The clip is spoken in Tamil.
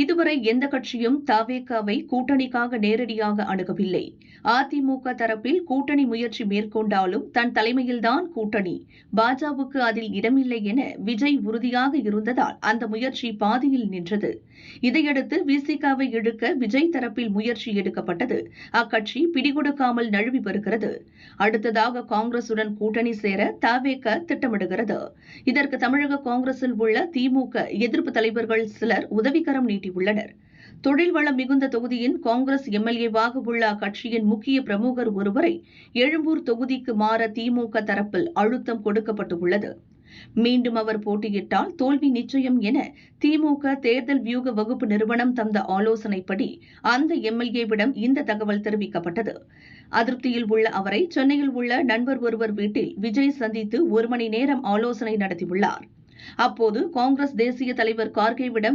இதுவரை எந்த கட்சியும் தவேகாவை கூட்டணிக்காக நேரடியாக அணுகவில்லை. அதிமுக தரப்பில் கூட்டணி முயற்சி மேற்கொண்டாலும் தன் தலைமையில்தான் கூட்டணி. பாஜகவுக்கு அதில் இடமில்லை என விஜய் உறுதியாக இருந்ததால் அந்த முயற்சி பாதியில் நின்றது. இதையடுத்து விசிகாவை இழுக்க விஜய் தரப்பில் முயற்சி எடுக்கப்பட்டது. அக்கட்சி பிடிகொடுக்காமல் நழுவி வருகிறது. அடுத்ததாக காங்கிரசுடன் கூட்டணி சேர தவேக திட்டமிடுகிறது. இதற்கு தமிழக காங்கிரசில் உள்ள திமுக எதிர்ப்பு தலைவர்கள் சிலர் உதவிக்கரம் நீட்டியுள்ளனர் தொழில் வளம் மிகுந்த தொகுதியின் காங்கிரஸ் எம்எல்ஏவாக உள்ள அக்கட்சியின் முக்கிய பிரமுகர் ஒருவரை எழும்பூர் தொகுதிக்கு மாற திமுக தரப்பில் அழுத்தம் கொடுக்கப்பட்டுள்ளது. மீண்டும் அவர் போட்டியிட்டால் தோல்வி நிச்சயம் என திமுக தேர்தல் வியூக வகுப்பு நிறுவனம் தந்த ஆலோசனைப்படி அந்த எம்எல்ஏவிடம் இந்த தகவல் தெரிவிக்கப்பட்டது. அதிருப்தியில் உள்ள அவரை சென்னையில் உள்ள நண்பர் ஒருவர் வீட்டில் விஜய் சந்தித்து ஒரு மணி நேரம் ஆலோசனை நடத்தியுள்ளார். அப்போது காங்கிரஸ் தேசிய தலைவர் கார்கேவிடம்